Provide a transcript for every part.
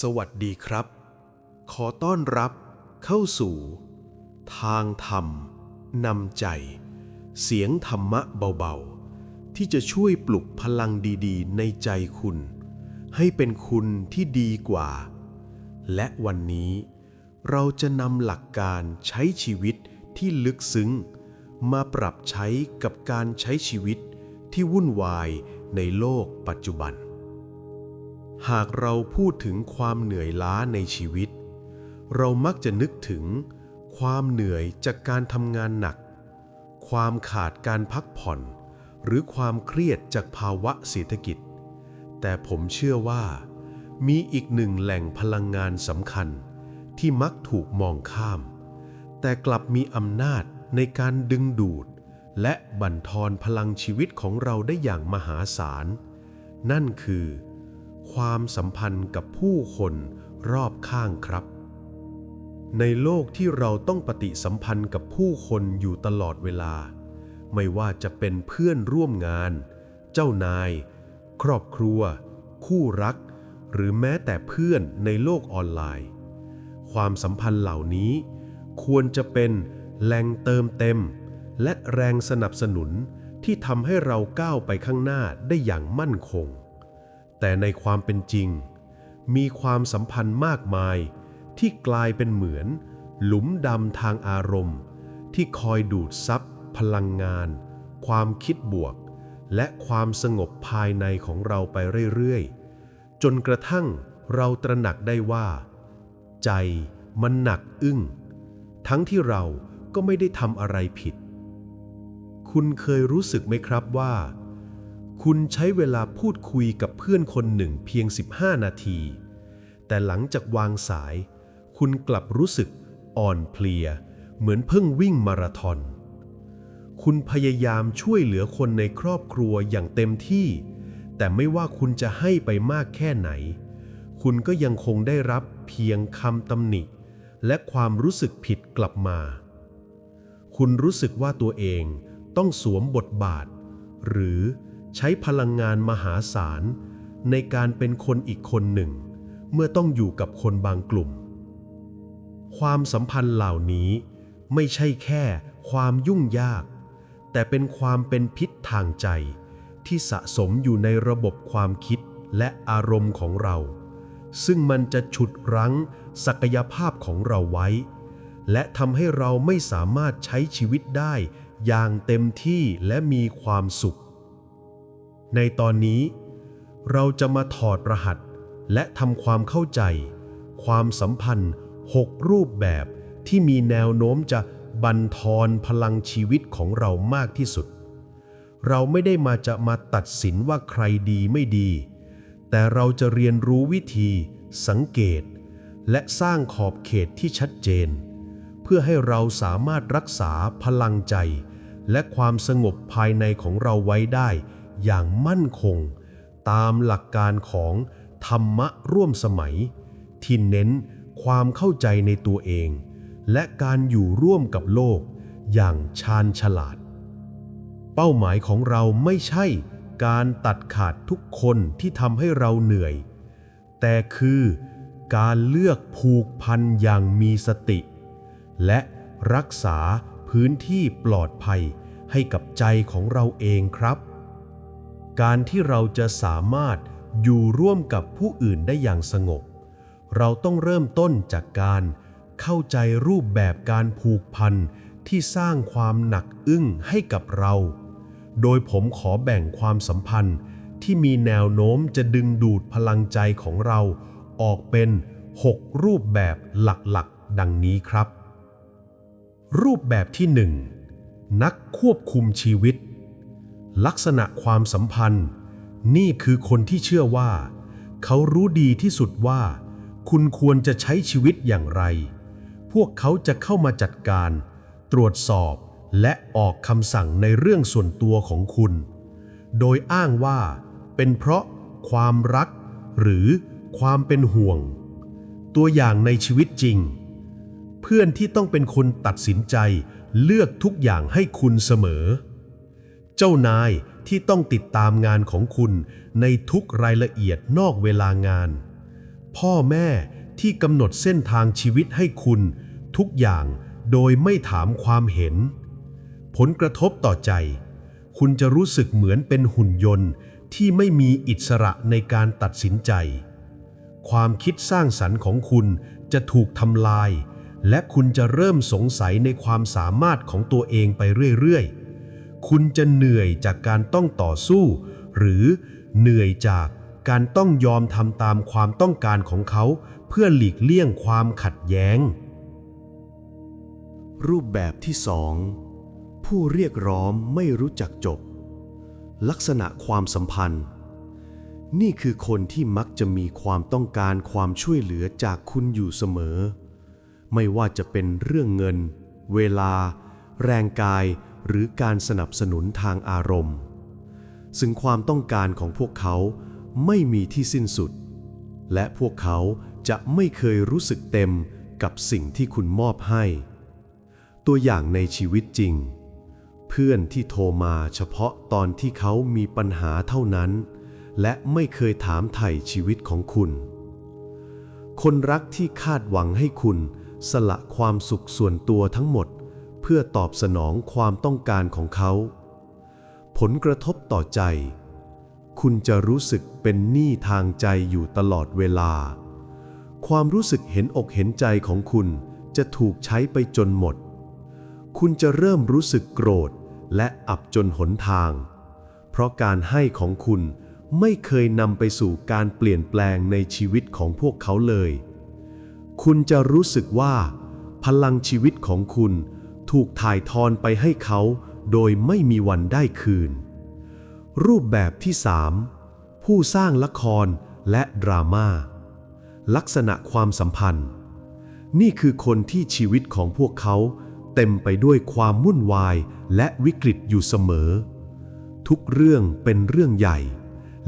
สวัสดีครับ ขอต้อนรับเข้าสู่ ทางธรรมนำใจ เสียงธรรมะเบาๆ ที่จะช่วยปลุกพลังดีๆ ในใจคุณ ให้เป็นคุณที่ดีกว่า และวันนี้เราจะนำหลักการใช้ชีวิตที่ลึกซึ้ง มาปรับใช้กับการใช้ชีวิตที่วุ่นวายในโลกปัจจุบัน หากเราพูดถึงความเหนื่อยล้าในชีวิต เรามักจะนึกถึง ความเหนื่อยจากการทำงานหนัก ความขาดการพักผ่อน หรือความเครียดจากภาวะเศรษฐกิจ แต่ผมเชื่อว่า มีอีกหนึ่งแหล่งพลังงานสำคัญ ที่มักถูกมองข้าม แต่กลับมีอำนาจในการดึงดูด และบั่นทอนพลังชีวิตของเราได้อย่างมหาศาล นั่นคือ ความสัมพันธ์กับผู้คนรอบข้างครับ ในโลกที่เราต้องปฏิสัมพันธ์กับผู้คนอยู่ตลอดเวลา ไม่ว่าจะเป็นเพื่อนร่วมงาน เจ้านาย ครอบครัว คู่รัก หรือแม้แต่เพื่อนในโลกออนไลน์ ความสัมพันธ์เหล่านี้ ควรจะเป็นแหล่งเติมเต็ม และแรงสนับสนุนที่ทำให้เราก้าวไปข้างหน้าได้อย่างมั่นคง แต่ในความเป็นจริง มีความสัมพันธ์มากมาย ที่กลายเป็นเหมือน หลุมดำทางอารมณ์ ที่คอยดูดซับพลังงาน ความคิดบวก และความสงบภายในของเราไปเรื่อยๆ จนกระทั่งเราตระหนักได้ว่า ใจมันหนักอึ้ง ทั้งที่เราก็ไม่ได้ทำอะไรผิด คุณเคยรู้สึกไหมครับว่า คุณใช้เวลาพูดคุยกับเพื่อนคนหนึ่งเพียง 15 นาที แต่หลังจากวางสาย คุณกลับรู้สึกอ่อนเพลีย เหมือนเพิ่งวิ่งมาราธอน คุณพยายามช่วยเหลือคนในครอบครัวอย่างเต็มที่ แต่ไม่ว่าคุณจะให้ไปมากแค่ไหน คุณก็ยังคงได้รับเพียงคำตำหนิ และความรู้สึกผิดกลับมา คุณรู้สึกว่าตัวเองต้องสวมบทบาท หรือ ใช้พลังงานมหาศาล ในการเป็นคนอีกคนหนึ่ง เมื่อต้องอยู่กับคนบางกลุ่ม ความสัมพันธ์เหล่านี้ไม่ใช่แค่ความยุ่งยาก แต่เป็นความเป็นพิษทางใจ ที่สะสมอยู่ในระบบความคิดและอารมณ์ของเรา ซึ่งมันจะฉุดรั้งศักยภาพของเราไว้ และทำให้เราไม่สามารถใช้ชีวิตได้อย่างเต็มที่และมีความสุข ในตอนนี้ เราจะมาถอดรหัส และทำความเข้าใจ ความสัมพันธ์ 6 รูปแบบที่มีแนวโน้มจะบันทอนพลังชีวิตของเรามากที่สุด เราไม่ได้มาจะมาตัดสินว่าใครดีไม่ดี แต่เราจะเรียนรู้วิธี สังเกต และสร้างขอบเขตที่ชัดเจน เพื่อให้เราสามารถรักษาพลังใจ และความสงบภายในของเราไว้ได้ อย่างมั่นคง ตามหลักการของธรรมะร่วมสมัย ที่เน้นความเข้าใจในตัวเอง และการอยู่ร่วมกับโลกอย่างชาญฉลาด เป้าหมายของเราไม่ใช่การตัดขาดทุกคนที่ทำให้เราเหนื่อย แต่คือการเลือกผูกพันอย่างมีสติ และรักษาพื้นที่ปลอดภัยให้กับใจของเราเองครับ การที่เราจะสามารถอยู่ร่วมกับผู้อื่นได้อย่างสงบ เราต้องเริ่มต้นจากการเข้าใจรูปแบบการผูกพันที่สร้างความหนักอึ้งให้กับเรา โดยผมขอแบ่งความสัมพันธ์ที่มีแนวโน้มจะดึงดูดพลังใจของเราออกเป็น 6 รูปแบบหลักๆ ดังนี้ครับ รูปแบบที่ 1 นักควบคุมชีวิต ลักษณะความสัมพันธ์ นี่คือคนที่เชื่อว่า เขารู้ดีที่สุดว่า คุณควรจะใช้ชีวิตอย่างไร พวกเขาจะเข้ามาจัดการ ตรวจสอบและออกคำสั่งในเรื่องส่วนตัวของคุณ โดยอ้างว่า เป็นเพราะความรัก หรือความเป็นห่วง ตัวอย่างในชีวิตจริง เพื่อนที่ต้องเป็นคนตัดสินใจเลือกทุกอย่างให้คุณเสมอ เจ้านายที่ต้องติดตามงานของคุณในทุกรายละเอียดนอกเวลางาน พ่อแม่ที่กำหนดเส้นทางชีวิตให้คุณ ทุกอย่างโดยไม่ถามความเห็น ผลกระทบต่อใจ คุณจะรู้สึกเหมือนเป็นหุ่นยนต์ที่ไม่มีอิสระในการตัดสินใจ ความคิดสร้างสรรค์ของคุณจะถูกทำลาย และคุณจะเริ่มสงสัยในความสามารถของตัวเองไปเรื่อยๆ คุณจะเหนื่อยจากการต้องต่อสู้ หรือเหนื่อยจากการต้องยอมทำตามความต้องการของเขา เพื่อหลีกเลี่ยงความขัดแย้ง รูปแบบที่สองผู้เรียกร้องไม่รู้จักจบ ลักษณะความสัมพันธ์ นี่คือคนที่มักจะมีความต้องการความช่วยเหลือจากคุณอยู่เสมอ ไม่ว่าจะเป็นเรื่องเงิน เวลา แรงกาย หรือการสนับสนุนทางอารมณ์ ซึ่งความต้องการของพวกเขาไม่มีที่สิ้นสุด และพวกเขาจะไม่เคยรู้สึกเต็มกับสิ่งที่คุณมอบให้ ตัวอย่างในชีวิตจริง เพื่อนที่โทรมาเฉพาะตอนที่เขามีปัญหาเท่านั้น และไม่เคยถามไถ่ชีวิตของคุณ คนรักที่คาดหวังให้คุณสละความสุขส่วนตัวทั้งหมด เพื่อตอบสนองความต้องการของเขา ผลกระทบต่อใจ คุณจะรู้สึกเป็นหนี้ทางใจอยู่ตลอดเวลา ความรู้สึกเห็นอกเห็นใจของคุณจะถูกใช้ไปจนหมด คุณจะเริ่มรู้สึกโกรธและอับจนหนทาง เพราะการให้ของคุณไม่เคยนำไปสู่การเปลี่ยนแปลงในชีวิตของพวกเขาเลย คุณจะรู้สึกว่า พลังชีวิตของคุณ ถูกถ่ายทอนไปให้เขาโดยไม่มีวันได้คืน รูปแบบที่ 3 ผู้สร้างละครและดราม่าลักษณะความสัมพันธ์ นี่คือคนที่ชีวิตของพวกเขาเต็มไปด้วยความวุ่นวายและวิกฤตอยู่เสมอ ทุกเรื่องเป็นเรื่องใหญ่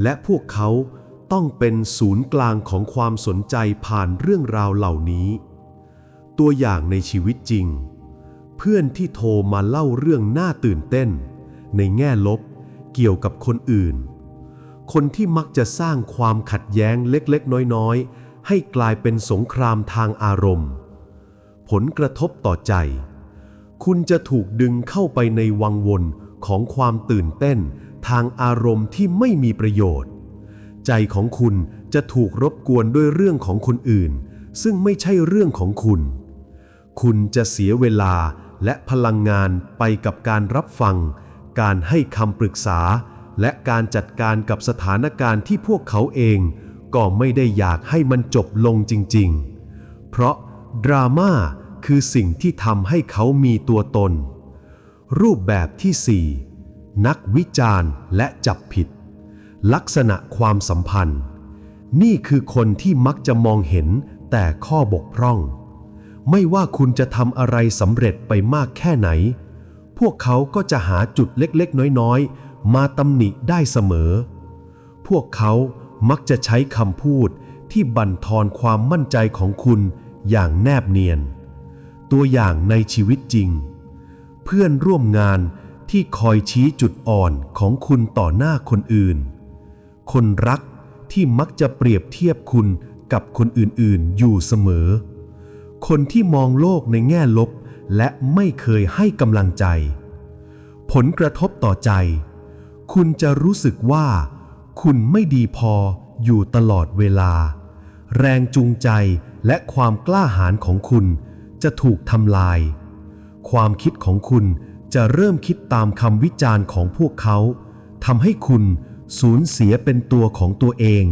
และพวกเขาต้องเป็นศูนย์กลางของความสนใจผ่านเรื่องราวเหล่านี้ ตัวอย่างในชีวิตจริง เพื่อนที่โทรมาเล่าเรื่องน่าตื่นเต้น ในแง่ลบเกี่ยวกับคนอื่น คนที่มักจะสร้างความขัดแย้งเล็กๆ น้อยๆ ให้กลายเป็นสงครามทางอารมณ์ ผลกระทบต่อใจ คุณจะถูกดึงเข้าไปในวังวนของความตื่นเต้นทางอารมณ์ที่ไม่มีประโยชน์ ใจของคุณจะถูกรบกวนด้วยเรื่องของคนอื่น ซึ่งไม่ใช่เรื่องของคุณ คุณจะเสียเวลา และพลังงานไปกับการรับฟัง การให้คำปรึกษา และการจัดการกับสถานการณ์ที่พวกเขาเอง ก็ไม่ได้อยากให้มันจบลงจริง ๆ เพราะดราม่าคือสิ่งที่ทำให้เขามีตัวตน รูปแบบที่ 4 นักวิจารณ์และจับผิด ลักษณะความสัมพันธ์ นี่คือคนที่มักจะมองเห็นแต่ข้อบกพร่อง ไม่ว่าคุณจะทำอะไรสำเร็จไปมากแค่ไหน พวกเขาก็จะหาจุดเล็กๆ น้อยๆ มาตำหนิได้เสมอ พวกเขามักจะใช้คำพูดที่บั่นทอนความมั่นใจของคุณอย่างแนบเนียน ตัวอย่างในชีวิตจริง เพื่อนร่วมงานที่คอยชี้จุดอ่อนของคุณต่อหน้าคนอื่น คนรักที่มักจะเปรียบเทียบคุณกับคนอื่นๆอยู่เสมอ คนที่มองโลกในแง่ลบ และไม่เคยให้กำลังใจ ผลกระทบต่อใจ คุณจะรู้สึกว่า คุณไม่ดีพออยู่ตลอดเวลา แรงจูงใจและความกล้าหาญของคุณจะถูกทำลาย ความคิดของคุณจะเริ่มคิดตามคำวิจารณ์ของพวกเขาทำให้คุณสูญเสียเป็นตัวของตัวเอง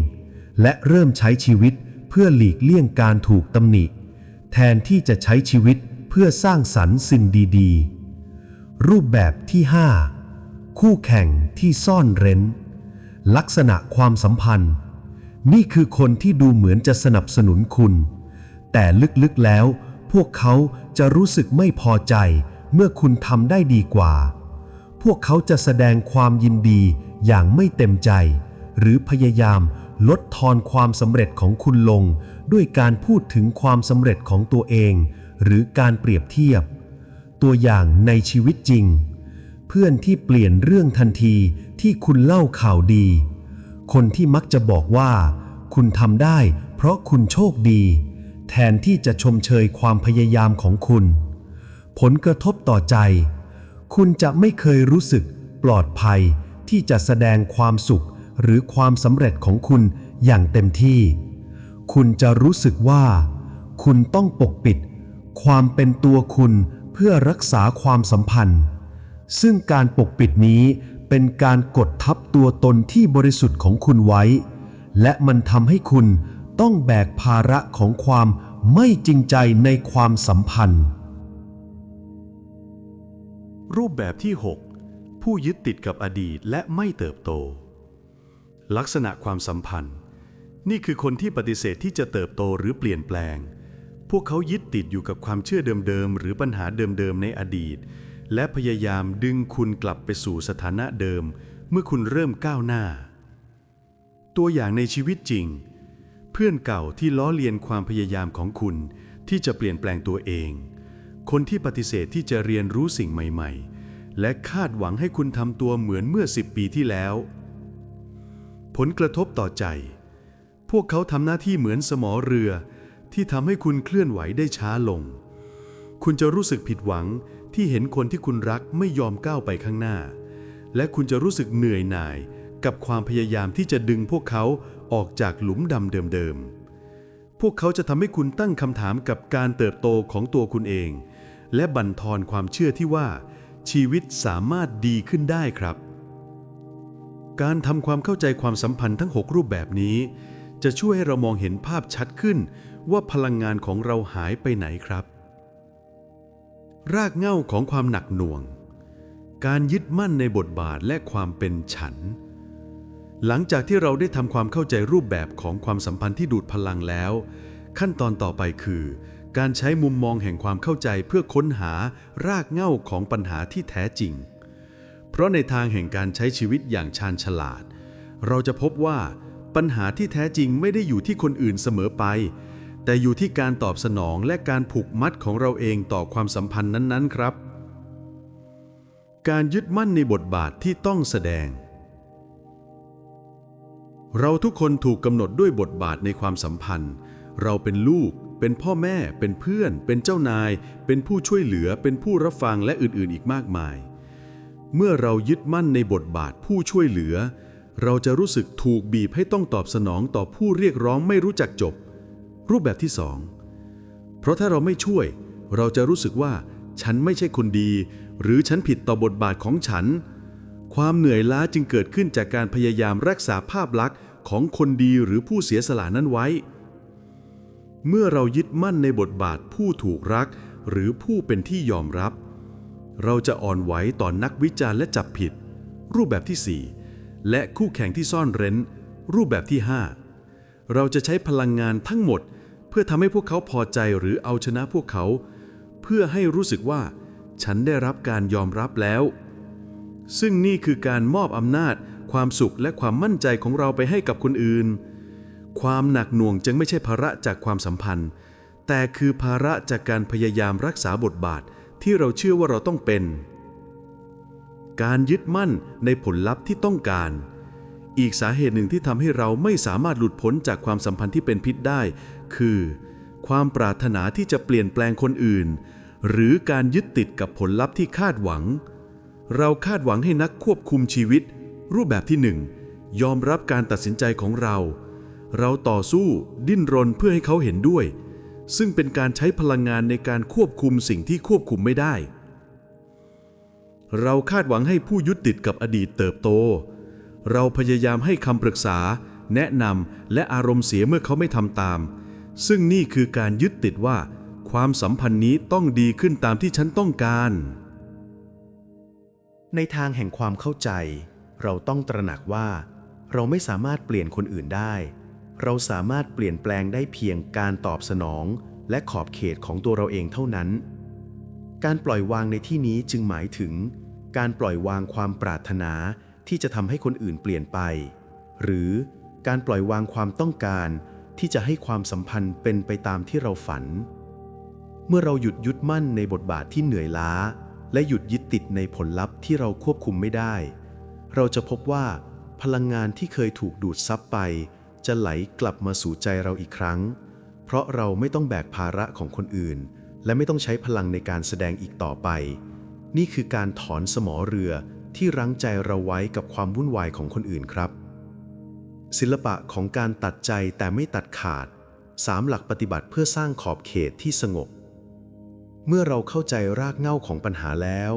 และเริ่มใช้ชีวิตเพื่อหลีกเลี่ยงการถูกตำหนิ แทนที่จะใช้ชีวิตเพื่อสร้างสรรค์สิ่งดีๆ รูปแบบที่ 5 คู่แข่งที่ซ่อนเร้น ลักษณะความสัมพันธ์ นี่คือคนที่ดูเหมือนจะสนับสนุนคุณ แต่ลึกๆแล้ว พวกเขาจะรู้สึกไม่พอใจเมื่อคุณทำได้ดีกว่า พวกเขาจะแสดงความยินดีอย่างไม่เต็มใจ หรือพยายาม ลดทอนความสำเร็จของคุณลง ด้วยการพูดถึงความสำเร็จของตัวเอง หรือการเปรียบเทียบ ตัวอย่างในชีวิตจริง เพื่อนที่เปลี่ยนเรื่องทันทีที่คุณเล่าข่าวดี คนที่มักจะบอกว่า คุณทำได้เพราะคุณโชคดี แทนที่จะชมเชยความพยายามของคุณ ผลกระทบต่อใจ คุณจะไม่เคยรู้สึกปลอดภัยที่จะแสดงความสุข หรือความสำเร็จของคุณอย่างเต็มที่ คุณจะรู้สึกว่า คุณต้องปกปิด ความเป็นตัวคุณเพื่อรักษาความสัมพันธ์ ซึ่งการปกปิดนี้เป็นการกดทับตัวตนที่บริสุทธิ์ของคุณไว้ และมันทำให้คุณต้องแบกภาระของความไม่จริงใจในความสัมพันธ์ รูปแบบที่ 6 ผู้ยึดติดกับอดีตและไม่เติบโต ลักษณะความสัมพันธ์ นี่คือคนที่ปฏิเสธที่จะเติบโตหรือเปลี่ยนแปลง พวกเขายึดติดอยู่กับความเชื่อเดิมๆ หรือปัญหาเดิมๆ ในอดีต และพยายามดึงคุณกลับไปสู่สถานะเดิม เมื่อคุณเริ่มก้าวหน้า ตัวอย่างในชีวิตจริง เพื่อนเก่าที่ล้อเลียนความพยายามของคุณที่จะเปลี่ยนแปลงตัวเอง คนที่ปฏิเสธที่จะเรียนรู้สิ่งใหม่ ๆ และคาดหวังให้คุณทำตัวเหมือนเมื่อ 10 ปีที่แล้ว ผลกระทบต่อใจ พวกเขาทำหน้าที่เหมือนสมอเรือ ที่ทำให้คุณเคลื่อนไหวได้ช้าลง คุณจะรู้สึกผิดหวังที่เห็นคนที่คุณรักไม่ยอมก้าวไปข้างหน้า และคุณจะรู้สึกเหนื่อยหน่ายกับความพยายามที่จะดึงพวกเขาออกจากหลุมดำเดิมๆ พวกเขาจะทำให้คุณตั้งคำถามกับการเติบโตของตัวคุณเอง และบั่นทอนความเชื่อที่ว่า ชีวิตสามารถดีขึ้นได้ครับ การทำความเข้าใจความสัมพันธ์ทั้ง 6 รูปแบบนี้ จะช่วยให้เรามองเห็นภาพชัดขึ้น ว่าพลังงานของเราหายไปไหนครับ รากเหง้าของความหนักหน่วง การยึดมั่นในบทบาทและความเป็นฉัน หลังจากที่เราได้ทำความเข้าใจรูปแบบของความสัมพันธ์ที่ดูดพลังแล้ว ขั้นตอนต่อไปคือ การใช้มุมมองแห่งความเข้าใจเพื่อค้นหารากเหง้าของปัญหาที่แท้จริง เพราะในทางแห่งการใช้ชีวิตอย่างชาญฉลาด เราจะพบว่าปัญหาที่แท้จริงไม่ได้อยู่ที่คนอื่นเสมอไป แต่อยู่ที่การตอบสนองและการผูกมัดของเราเองต่อความสัมพันธ์นั้น ๆ ครับ การยึดมั่นในบทบาทที่ต้องแสดง เราทุกคนถูกกำหนดด้วยบทบาทในความสัมพันธ์ เราเป็นลูก เป็นพ่อแม่ เป็นเพื่อน เป็นเจ้านาย เป็นผู้ช่วยเหลือ เป็นผู้รับฟังและอื่น ๆ อีกมากมาย เมื่อเรายึดมั่นในบทบาทผู้ช่วยเหลือ เราจะรู้สึกถูกบีบให้ต้องตอบสนองต่อผู้เรียกร้องไม่รู้จักจบ รูปแบบที่สองเพราะถ้าเราไม่ช่วย เราจะรู้สึกว่า ฉันไม่ใช่คนดี หรือฉันผิดต่อบทบาทของฉัน ความเหนื่อยล้าจึงเกิดขึ้นจากการพยายามรักษาภาพลักษณ์ของคนดีหรือผู้เสียสละนั้นไว้ เมื่อเรายึดมั่นในบทบาทผู้ถูกรัก หรือผู้เป็นที่ยอมรับ เราจะอ่อนไหวต่อนนักวิจารณ์และจับผิด รูปแบบที่ 4 และคู่แข่งที่ซ่อนเร้น รูปแบบที่ 5 เราจะใช้พลังงานทั้งหมด เพื่อทำให้พวกเขาพอใจหรือเอาชนะพวกเขา เพื่อให้รู้สึกว่า ฉันได้รับการยอมรับแล้ว ซึ่งนี่คือการมอบอำนาจ ความสุขและความมั่นใจของเราไปให้กับคนอื่น ความหนักหน่วงจึงไม่ใช่ภาระจากความสัมพันธ์ แต่คือภาระจากการพยายามรักษาบทบาท ที่เราเชื่อว่าเราต้องเป็น การยึดมั่นในผลลัพธ์ที่ต้องการ อีกสาเหตุหนึ่งที่ทำให้เราไม่สามารถหลุดพ้นจากความสัมพันธ์ที่เป็นพิษได้ คือ ความปรารถนาที่จะเปลี่ยนแปลงคนอื่น หรือการยึดติดกับผลลัพธ์ที่คาดหวัง เราคาดหวังให้นักควบคุมชีวิต รูปแบบที่หนึ่งยอมรับการตัดสินใจของเรา เราต่อสู้ดิ้นรนเพื่อให้เขาเห็นด้วย ซึ่งเป็นการใช้พลังงานในการควบคุมสิ่งที่ควบคุมไม่ได้ เราคาดหวังให้ผู้ยึดติดกับอดีตเติบโต เราพยายามให้คำปรึกษา แนะนำและอารมณ์เสียเมื่อเขาไม่ทำตาม ซึ่งนี่คือการยึดติดว่า ความสัมพันธ์นี้ต้องดีขึ้นตามที่ฉันต้องการ ในทางแห่งความเข้าใจ เราต้องตระหนักว่า เราไม่สามารถเปลี่ยนคนอื่นได้ เราสามารถเปลี่ยนแปลงได้เพียงการตอบสนอง และขอบเขตของตัวเราเองเท่านั้น การปล่อยวางในที่นี้จึงหมายถึง การปล่อยวางความปรารถนาที่จะทำให้คนอื่นเปลี่ยนไป หรือการปล่อยวางความต้องการที่จะให้ความสัมพันธ์เป็นไปตามที่เราฝัน เมื่อเราหยุดยึดมั่นในบทบาทที่เหนื่อยล้า และหยุดยึดติดในผลลัพธ์ที่เราควบคุมไม่ได้ เราจะพบว่า พลังงานที่เคยถูกดูดซับไป จะไหลกลับมาสู่ใจเราอีกครั้ง เพราะเราไม่ต้องแบกภาระของคนอื่น และไม่ต้องใช้พลังในการแสดงอีกต่อไป นี่คือการถอนสมอเรือที่รั้งใจเราไว้กับความวุ่นวายของคนอื่นครับ ศิลปะของการตัดใจแต่ไม่ตัดขาดสามหลักปฏิบัติเพื่อสร้างขอบเขตที่สงบ เมื่อเราเข้าใจรากเหง้าของปัญหาแล้ว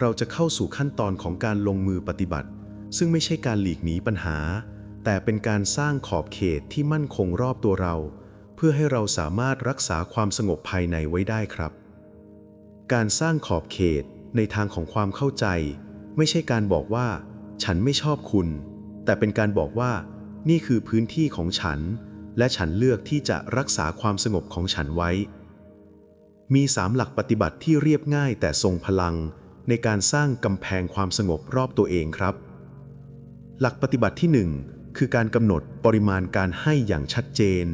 เราจะเข้าสู่ขั้นตอนของการลงมือปฏิบัติ ซึ่งไม่ใช่การหลีกหนีปัญหา แต่เป็นการสร้างขอบเขตที่มั่นคงรอบตัวเรา เพื่อให้เราสามารถรักษาความสงบภายในไว้ได้ครับ การสร้างขอบเขตในทางของความเข้าใจ ไม่ใช่การบอกว่า ฉันไม่ชอบคุณ แต่เป็นการบอกว่า นี่คือพื้นที่ของฉัน และฉันเลือกที่จะรักษาความสงบของฉันไว้ มีสามหลักปฏิบัติที่เรียบง่ายแต่ทรงพลัง ในการสร้างกำแพงความสงบรอบตัวเองครับ หลักปฏิบัติที่หนึ่ง คือการกำหนดปริมาณการให้อย่างชัดเจน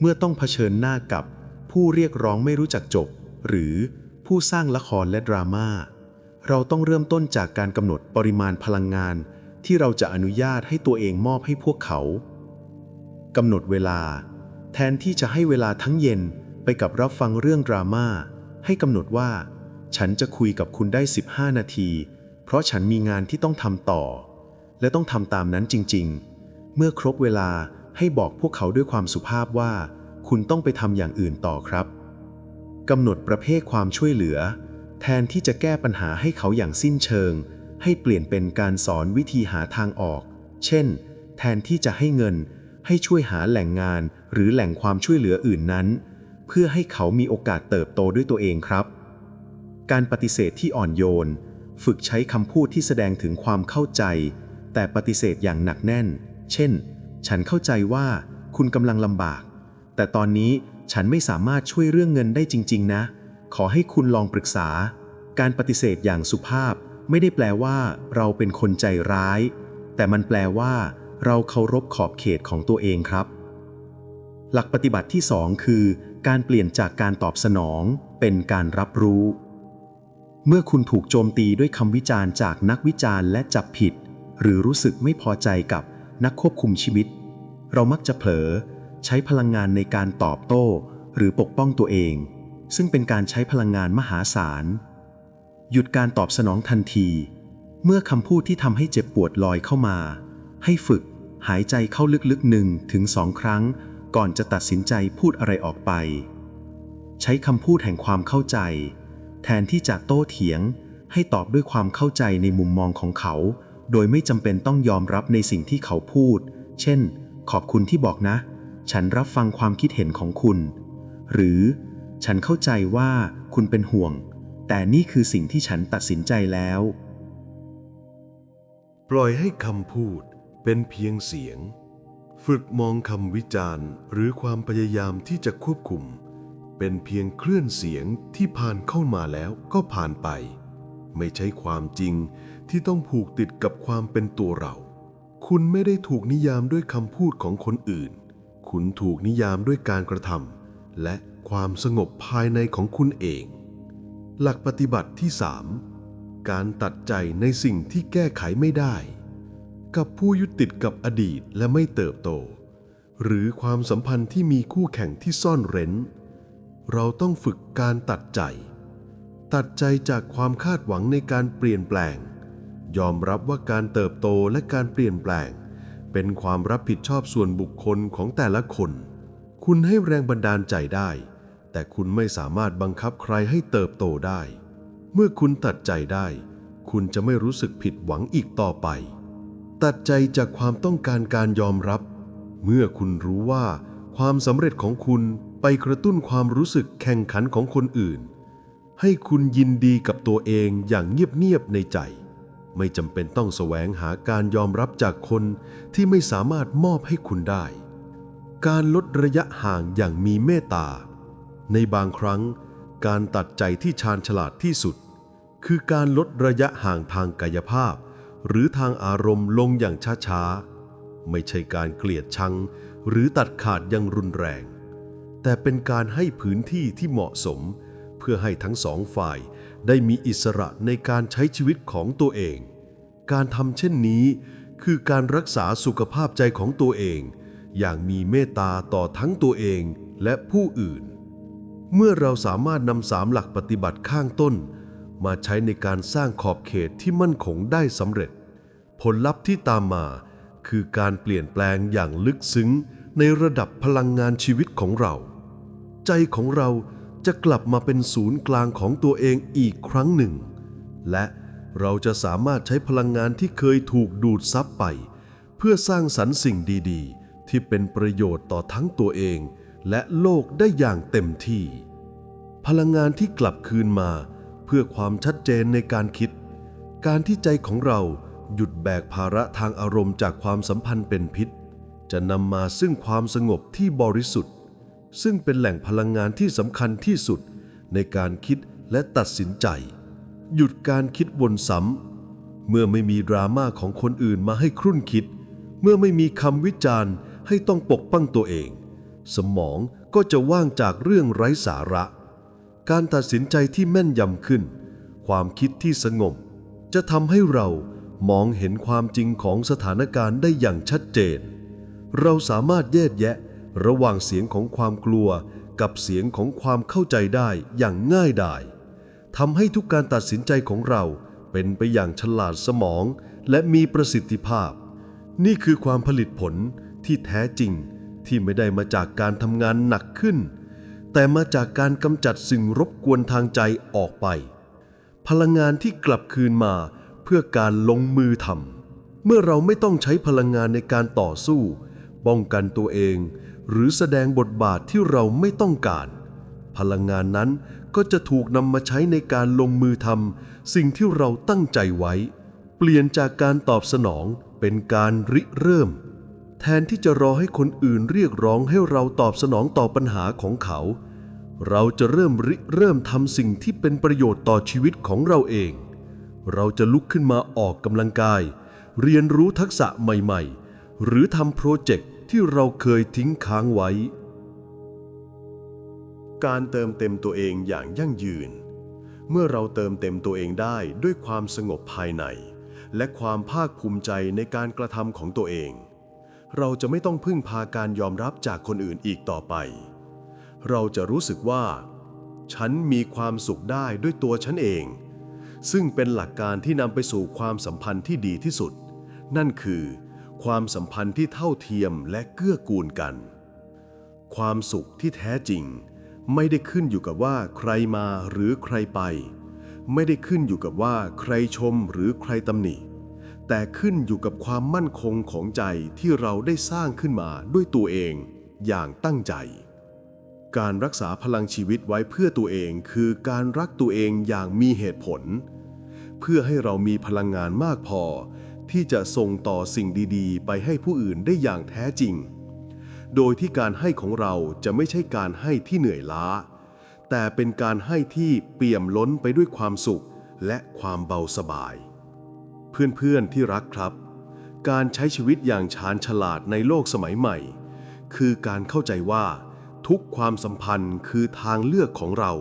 เมื่อต้องเผชิญหน้ากับผู้เรียกร้องไม่รู้จักจบ หรือผู้สร้างละครและดราม่าเราต้องเริ่มต้นจากการกำหนดปริมาณพลังงาน ที่เราจะอนุญาตให้ตัวเองมอบให้พวกเขากำหนดเวลา แทนที่จะให้เวลาทั้งเย็นไปกับรับฟังเรื่องดราม่าให้กำหนดว่า ฉันจะคุยกับคุณได้ 15 นาที เพราะฉันมีงานที่ต้องทำต่อ และต้องทำตามนั้นจริง ๆ เมื่อครบเวลาให้บอกพวกเขาด้วยความสุภาพว่า คุณต้องไปทำอย่างอื่นต่อครับกำหนดประเภทความช่วยเหลือ แทนที่จะแก้ปัญหาให้เขาอย่างสิ้นเชิง ให้เปลี่ยนเป็นการสอนวิธีหาทางออก เช่น แทนที่จะให้เงิน ให้ช่วยหาแหล่งงาน หรือแหล่งความช่วยเหลืออื่นนั้น เพื่อให้เขามีโอกาสเติบโตด้วยตัวเองครับ การปฏิเสธที่อ่อนโยน ฝึกใช้คำพูดที่แสดงถึงความเข้าใจ แต่ปฏิเสธอย่างหนักแน่น เช่น ฉันเข้าใจว่าคุณกำลังลำบาก แต่ตอนนี้ฉันไม่สามารถช่วยเรื่องเงินได้จริง ๆ นะ ขอให้คุณลองปรึกษา การปฏิเสธอย่างสุภาพไม่ได้แปลว่าเราเป็นคนใจร้าย แต่มันแปลว่า เราเคารพขอบเขตของตัวเองครับ หลักปฏิบัติที่สองคือ การเปลี่ยนจากการตอบสนอง เป็นการรับรู้ เมื่อคุณถูกโจมตีด้วยคำวิจารณ์จากนักวิจารณ์และจับผิด หรือรู้สึกไม่พอใจกับ นักควบคุมชีวิต เรามักจะเผลอ ใช้พลังงานในการตอบโต้ หรือปกป้องตัวเอง ซึ่งเป็นการใช้พลังงานมหาศาล หยุดการตอบสนองทันที เมื่อคำพูดที่ทำให้เจ็บปวดลอยเข้ามา ให้ฝึกหายใจเข้าลึกๆหนึ่งถึงสองครั้ง ก่อนจะตัดสินใจพูดอะไรออกไป ใช้คำพูดแห่งความเข้าใจ แทนที่จะโต้เถียง ให้ตอบด้วยความเข้าใจในมุมมองของเขา โดยไม่จำเป็นต้องยอมรับในสิ่งที่เขาพูด เช่น ขอบคุณที่บอกนะ ฉันรับฟังความคิดเห็นของคุณ หรือ ฉันเข้าใจว่าคุณเป็นห่วง แต่นี่คือสิ่งที่ฉันตัดสินใจแล้ว ปล่อยให้คำพูดเป็นเพียงเสียง ฝึกมองคำวิจารณ์ หรือความพยายามที่จะควบคุม เป็นเพียงคลื่นเสียงที่ผ่านเข้ามาแล้วก็ผ่านไป ไม่ใช่ความจริงที่ต้องผูกติดกับความเป็นตัวเรา คุณไม่ได้ถูกนิยามด้วยคำพูดของคนอื่น คุณถูกนิยามด้วยการกระทำและความสงบภายในของคุณเอง หลักปฏิบัติที่ 3 การตัดใจในสิ่งที่แก้ไขไม่ได้ กับผู้ยึดติดกับอดีตและไม่เติบโต หรือความสัมพันธ์ที่มีคู่แข่งที่ซ่อนเร้น เราต้องฝึกการตัดใจ ตัดใจจากความคาดหวังในการเปลี่ยนแปลง ยอมรับว่าการเติบโตและการเปลี่ยนแปลง เป็นความรับผิดชอบส่วนบุคคลของแต่ละคน คุณให้แรงบันดาลใจได้ แต่คุณไม่สามารถบังคับใครให้เติบโตได้ เมื่อคุณตัดใจได้ คุณจะไม่รู้สึกผิดหวังอีกต่อไป ตัดใจจากความต้องการการยอมรับ เมื่อคุณรู้ว่าความสำเร็จของคุณไปกระตุ้นความรู้สึกแข่งขันของคนอื่น ให้คุณยินดีกับตัวเองอย่างเงียบๆในใจ ไม่จำเป็นต้องแสวงหาการยอมรับจากคนที่ไม่สามารถมอบให้คุณได้ การลดระยะห่างอย่างมีเมตตา ในบางครั้ง การตัดใจที่ชาญฉลาดที่สุด คือการลดระยะห่างทางกายภาพ หรือทางอารมณ์ลงอย่างช้าๆ ไม่ใช่การเกลียดชัง หรือตัดขาดอย่างรุนแรง แต่เป็นการให้พื้นที่ที่เหมาะสมเพื่อให้ทั้งสองฝ่ายได้มีอิสระในการใช้ชีวิตของตัวเอง การทำเช่นนี้คือการรักษาสุขภาพใจของตัวเอง อย่างมีเมตตาต่อทั้งตัวเองและผู้อื่น เมื่อเราสามารถนำสามหลักปฏิบัติข้างต้น มาใช้ในการสร้างขอบเขตที่มั่นคงได้สำเร็จ ผลลัพธ์ที่ตามมาคือการเปลี่ยนแปลงอย่างลึกซึ้งในระดับพลังงานชีวิตของเรา ใจของเรา จะกลับมาเป็นศูนย์กลางของตัวเองอีกครั้งหนึ่ง และเราจะสามารถใช้พลังงานที่เคยถูกดูดซับไป เพื่อสร้างสรรค์สิ่งดีๆ ที่เป็นประโยชน์ต่อทั้งตัวเอง และโลกได้อย่างเต็มที่ พลังงานที่กลับคืนมา เพื่อความชัดเจนในการคิด การที่ใจของเราหยุดแบกภาระทางอารมณ์จากความสัมพันธ์เป็นพิษ จะนำมาซึ่งความสงบที่บริสุทธิ์ ซึ่งเป็นแหล่งพลังงานที่สำคัญที่สุดในการคิดและตัดสินใจ หยุดการคิดวนซ้ำเมื่อไม่มีดราม่าของคนอื่นมาให้ครุ่นคิด เมื่อไม่มีคำวิจารณ์ให้ต้องปกป้องตัวเอง สมองก็จะว่างจากเรื่องไร้สาระ การตัดสินใจที่แม่นยำขึ้น ความคิดที่สงบ จะทำให้เรามองเห็นความจริงของสถานการณ์ได้อย่างชัดเจน เราสามารถแยกแยะ ระหว่างเสียงของความกลัวกับเสียงของความเข้าใจได้อย่างง่ายดายทำให้ทุกการตัดสินใจของเราเป็นไปอย่างฉลาดสมอง และมีประสิทธิภาพ นี่คือความผลิตผลที่แท้จริงที่ไม่ได้มาจากการทำงานหนักขึ้น แต่มาจากการกำจัดสิ่งรบกวนทางใจออกไป พลังงานที่กลับคืนมาเพื่อการลงมือทำเมื่อเราไม่ต้องใช้พลังงานในการต่อสู้ ป้องกันตัวเอง หรือแสดงบทบาทที่เราไม่ต้องการ พลังงานนั้นก็จะถูกนำมาใช้ในการลงมือทำสิ่งที่เราตั้งใจไว้ เปลี่ยนจากการตอบสนองเป็นการริเริ่ม แทนที่จะรอให้คนอื่นเรียกร้องให้เราตอบสนองต่อปัญหาของเขา เราจะเริ่มริเริ่มทำสิ่งที่เป็นประโยชน์ต่อชีวิตของเราเอง เราจะลุกขึ้นมาออกกำลังกาย เรียนรู้ทักษะใหม่ ๆ หรือทำโปรเจกต์ ที่เราเคยทิ้งค้างไว้ การเติมเต็มตัวเองอย่างยั่งยืน เมื่อเราเติมเต็มตัวเองได้ด้วยความสงบภายใน และความภาคภูมิใจในการกระทำของตัวเอง เราจะไม่ต้องพึ่งพาการยอมรับจากคนอื่นอีกต่อไป เราจะรู้สึกว่า ฉันมีความสุขได้ด้วยตัวฉันเอง ซึ่งเป็นหลักการที่นำไปสู่ความสัมพันธ์ที่ดีที่สุด นั่นคือ ความสัมพันธ์ที่เท่าเทียมและเกื้อกูลกัน ความสุขที่แท้จริง ไม่ได้ขึ้นอยู่กับว่าใครมาหรือใครไป ไม่ได้ขึ้นอยู่กับว่าใครชมหรือใครตำหนิ แต่ขึ้นอยู่กับความมั่นคงของใจที่เราได้สร้างขึ้นมาด้วยตัวเองอย่างตั้งใจ การรักษาพลังชีวิตไว้เพื่อตัวเองคือการรักตัวเองอย่างมีเหตุผล เพื่อให้เรามีพลังงานมากพอ ที่จะส่งต่อสิ่งดีๆ ไปให้ผู้อื่นได้อย่างแท้จริง โดยที่การให้ของเราจะไม่ใช่การให้ที่เหนื่อยล้า แต่เป็นการให้ที่เปี่ยมล้นไปด้วยความสุขและความเบาสบาย เพื่อนๆที่รักครับ การใช้ชีวิตอย่างชาญฉลาดในโลกสมัยใหม่ คือการเข้าใจว่า ทุกความสัมพันธ์คือทางเลือกของเรา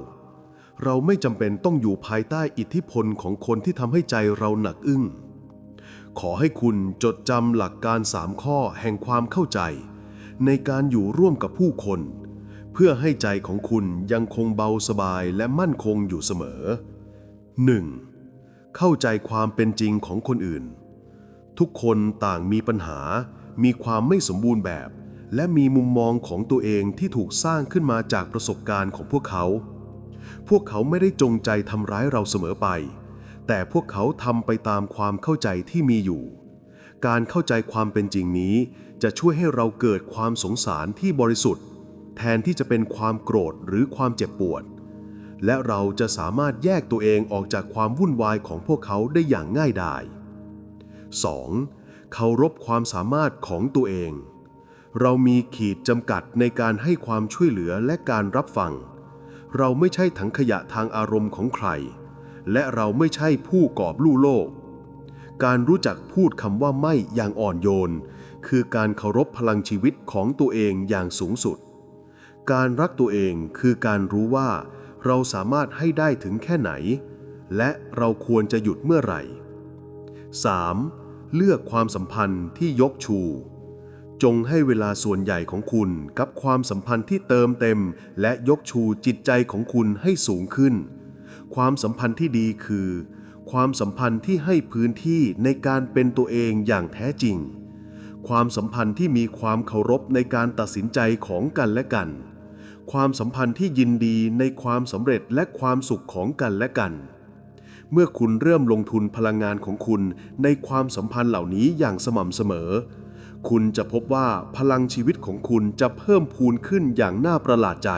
เราไม่จำเป็นต้องอยู่ภายใต้อิทธิพลของคนที่ทำให้ใจเราหนักอึ้ง ขอให้คุณจดจำหลักการสามข้อแห่งความเข้าใจ ในการอยู่ร่วมกับผู้คน เพื่อให้ใจของคุณยังคงเบาสบายและมั่นคงอยู่เสมอ 1. เข้าใจความเป็นจริงของคนอื่น ทุกคนต่างมีปัญหา มีความไม่สมบูรณ์แบบ และมีมุมมองของตัวเองที่ถูกสร้างขึ้นมาจากประสบการณ์ของพวกเขา พวกเขาไม่ได้จงใจทำร้ายเราเสมอไป แต่พวกเขาทำไปตามความเข้าใจที่มีอยู่ การเข้าใจความเป็นจริงนี้จะช่วยให้เราเกิดความสงสารที่บริสุทธิ์ แทนที่จะเป็นความโกรธหรือความเจ็บปวด และเราจะสามารถแยกตัวเองออกจากความวุ่นวายของพวกเขาได้อย่างง่ายดาย 2. เคารพความสามารถของตัวเอง เรามีขีดจำกัดในการให้ความช่วยเหลือและการรับฟัง เราไม่ใช่ถังขยะทางอารมณ์ของใคร และเราไม่ใช่ผู้กอบลู่โลก การรู้จักพูดคำว่าไม่อย่างอ่อนโยน คือการเคารพพลังชีวิตของตัวเองอย่างสูงสุด การรักตัวเองคือการรู้ว่า เราสามารถให้ได้ถึงแค่ไหน และเราควรจะหยุดเมื่อไหร่ 3. เลือกความสัมพันธ์ที่ยกชู จงให้เวลาส่วนใหญ่ของคุณกับความสัมพันธ์ที่เติมเต็ม และยกชูจิตใจของคุณให้สูงขึ้น ความสัมพันธ์ที่ดีคือ ความสัมพันธ์ที่ให้พื้นที่ในการเป็นตัวเองอย่างแท้จริง ความสัมพันธ์ที่มีความเคารพในการตัดสินใจของกันและกัน ความสัมพันธ์ที่ยินดีในความสำเร็จและความสุขของกันและกัน เมื่อคุณเริ่มลงทุนพลังงานของคุณในความสัมพันธ์เหล่านี้อย่างสม่ำเสมอ คุณจะพบว่าพลังชีวิตของคุณจะเพิ่มพูนขึ้นอย่างน่าประหลาดใจ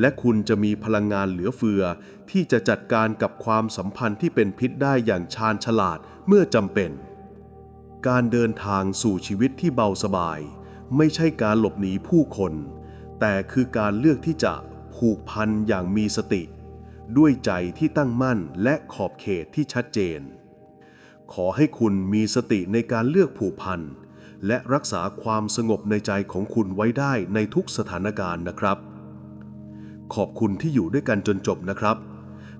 และคุณจะมีพลังงานเหลือเฟือ ที่จะจัดการกับความสัมพันธ์ที่เป็นพิษได้อย่างชาญฉลาดเมื่อจำเป็น การเดินทางสู่ชีวิตที่เบาสบาย ไม่ใช่การหลบหนีผู้คน แต่คือการเลือกที่จะผูกพันอย่างมีสติ ด้วยใจที่ตั้งมั่นและขอบเขตที่ชัดเจน ขอให้คุณมีสติในการเลือกผูกพันและรักษาความสงบในใจของคุณไว้ได้ในทุกสถานการณ์นะครับ ขอบคุณที่อยู่ด้วยกันจนจบนะครับ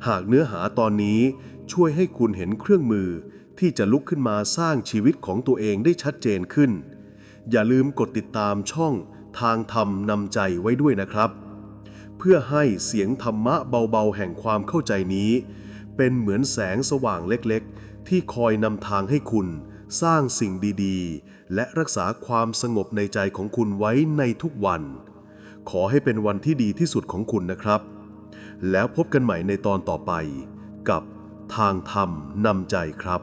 หากเนื้อหาตอนนี้ช่วยให้คุณเห็นเครื่องมือที่จะลุกขึ้นมาสร้างชีวิตของตัวเองได้ชัดเจนขึ้น อย่าลืมกดติดตามช่องทางธรรมนำใจไว้ด้วยนะครับ เพื่อให้เสียงธรรมะเบาๆ แห่งความเข้าใจนี้ เป็นเหมือนแสงสว่างเล็กๆ ที่คอยนำทางให้คุณ สร้างสิ่งดีๆ และรักษาความสงบในใจของคุณไว้ในทุกวัน ขอให้เป็นวันที่ดีที่สุดของคุณนะครับ แล้วพบกันใหม่ในตอนต่อไป กับทางธรรมนำใจครับ